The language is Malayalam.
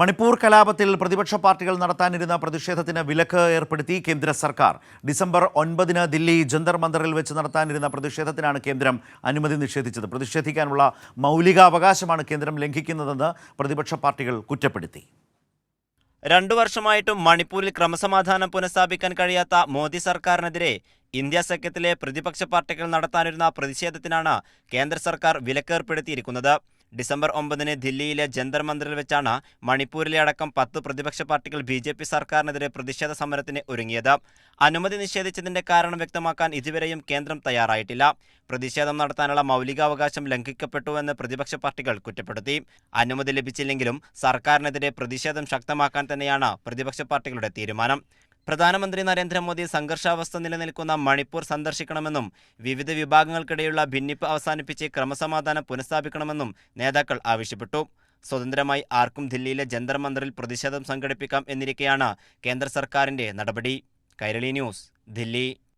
മണിപ്പൂർ കലാപത്തിൽ പ്രതിപക്ഷ പാർട്ടികൾ നടത്താനിരുന്ന പ്രതിഷേധത്തിന് വിലക്ക് ഏർപ്പെടുത്തി കേന്ദ്ര സർക്കാർ. ഡിസംബർ ഒൻപതിന് ദില്ലി ജന്തർ മന്ദറിൽ വെച്ച് നടത്താനിരുന്ന പ്രതിഷേധത്തിനാണ് കേന്ദ്രം അനുമതി നിഷേധിച്ചത്. പ്രതിഷേധിക്കാനുള്ള മൗലികാവകാശമാണ് കേന്ദ്രം ലംഘിക്കുന്നതെന്ന് പ്രതിപക്ഷ പാർട്ടികൾ കുറ്റപ്പെടുത്തി. രണ്ടു വർഷമായിട്ടും മണിപ്പൂരിൽ ക്രമസമാധാനം പുനഃസ്ഥാപിക്കാൻ കഴിയാത്ത മോദി സർക്കാരിനെതിരെ ഇന്ത്യ സഖ്യത്തിലെ പ്രതിപക്ഷ പാർട്ടികൾ നടത്താനിരുന്ന പ്രതിഷേധത്തിനാണ് കേന്ദ്ര സർക്കാർ വിലക്കേർപ്പെടുത്തിയിരിക്കുന്നത്. ഡിസംബർ ഒമ്പതിന് ദില്ലിയിലെ ജന്തർ മന്ദിറിൽ വെച്ചാണ് മണിപ്പൂരിലെ അടക്കം പത്ത് പ്രതിപക്ഷ പാർട്ടികൾ ബി ജെ പി സർക്കാരിനെതിരെ പ്രതിഷേധ സമരത്തിന് ഒരുങ്ങിയത്. അനുമതി നിഷേധിച്ചതിന്റെ കാരണം വ്യക്തമാക്കാൻ ഇതുവരെയും കേന്ദ്രം തയ്യാറായിട്ടില്ല. പ്രതിഷേധം നടത്താനുള്ള മൗലികാവകാശം ലംഘിക്കപ്പെട്ടുവെന്ന് പ്രതിപക്ഷ പാർട്ടികൾ കുറ്റപ്പെടുത്തി. അനുമതി ലഭിച്ചില്ലെങ്കിലും സർക്കാരിനെതിരെ പ്രതിഷേധം ശക്തമാക്കാൻ തന്നെയാണ് പ്രതിപക്ഷ പാർട്ടികളുടെ തീരുമാനം. പ്രധാനമന്ത്രി നരേന്ദ്രമോദി സംഘർഷാവസ്ഥ നിലനിൽക്കുന്ന മണിപ്പൂർ സന്ദർശിക്കണമെന്നും വിവിധ വിഭാഗങ്ങൾക്കിടെയുള്ള ഭിന്നിപ്പ് അവസാനിപ്പിച്ച് ക്രമസമാധാനം പുനഃസ്ഥാപിക്കണമെന്നും നേതാക്കൾ ആവശ്യപ്പെട്ടു. സ്വതന്ത്രമായി ആർക്കും ദില്ലിയിലെ ജന്തർ മന്ദറിൽ പ്രതിഷേധം സംഘടിപ്പിക്കാം എന്നിരിക്കെയാണ് കേന്ദ്ര സർക്കാരിന്റെ നടപടി. കൈരളി ന്യൂസ് ദില്ലി.